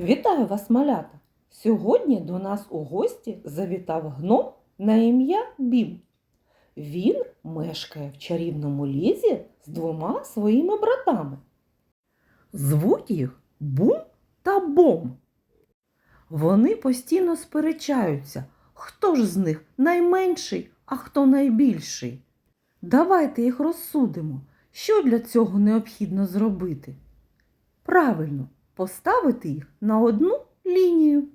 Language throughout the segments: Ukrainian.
Вітаю вас, малята! Сьогодні до нас у гості завітав гном на ім'я Бім. Він мешкає в чарівному лізі з двома своїми братами. Звуть їх Бум та Бом. Вони постійно сперечаються, хто ж з них найменший, а хто найбільший. Давайте їх розсудимо, що для цього необхідно зробити. Правильно, поставити їх на одну лінію.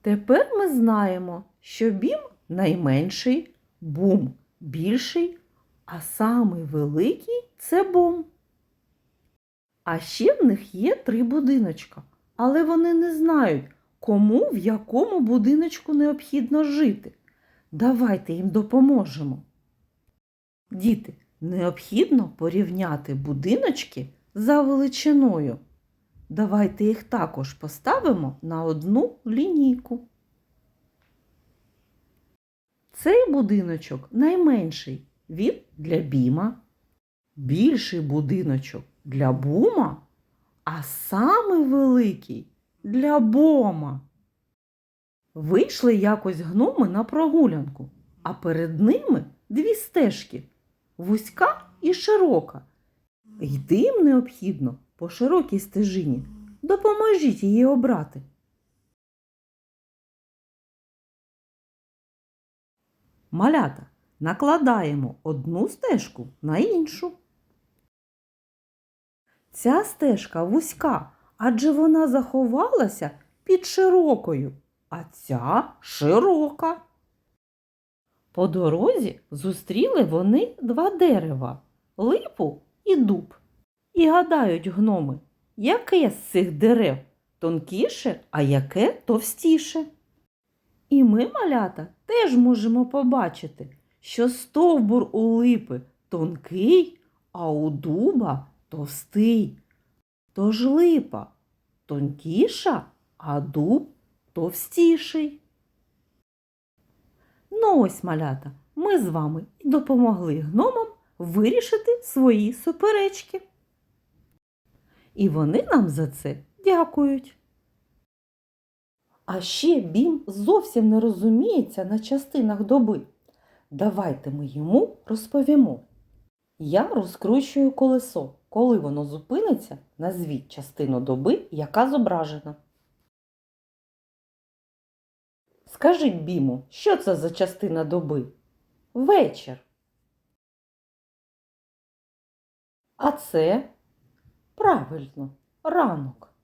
Тепер ми знаємо, що бім найменший, бум більший, а самий великий це бом. А ще в них є три будиночка, але вони не знають, кому в якому будиночку необхідно жити. Давайте їм допоможемо. Діти, необхідно порівняти будиночки за величиною. Давайте їх також поставимо на одну лінійку. Цей будиночок найменший. Він для біма. Більший будиночок для бума, а самий великий для бома. Вийшли якось гноми на прогулянку, а перед ними дві стежки вузька і широка. Йти їм необхідно по широкій стежині. Допоможіть її обрати. Малята накладаємо одну стежку на іншу. Ця стежка вузька, адже вона заховалася під широкою, а ця широка. По дорозі зустріли вони два дерева липу і дуб. І гадають гноми, яке з цих дерев тонкіше, а яке товстіше. І ми, малята, теж можемо побачити, що стовбур у липи тонкий, а у дуба товстий. Тож липа тонкіша, а дуб товстіший. Ну ось, малята, ми з вами і допомогли гномам вирішити свої суперечки. І вони нам за це дякують. А ще Бім зовсім не розуміється на частинах доби. Давайте ми йому розповімо. Я розкручую колесо. Коли воно зупиниться, назвіть частину доби, яка зображена. Скажіть Біму, що це за частина доби? Вечір. А це правильно ранок.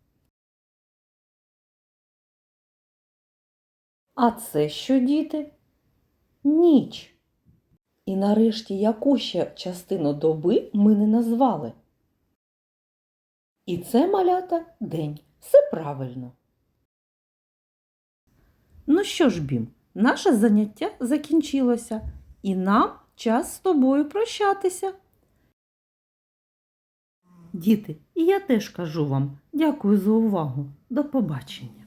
А це що, діти? Ніч. І нарешті яку ще частину доби ми не назвали? І це малята день. Все правильно. Ну що ж, Бім, наше заняття закінчилося, і нам час з тобою прощатися. Діти, і я теж кажу вам дякую за увагу. До побачення.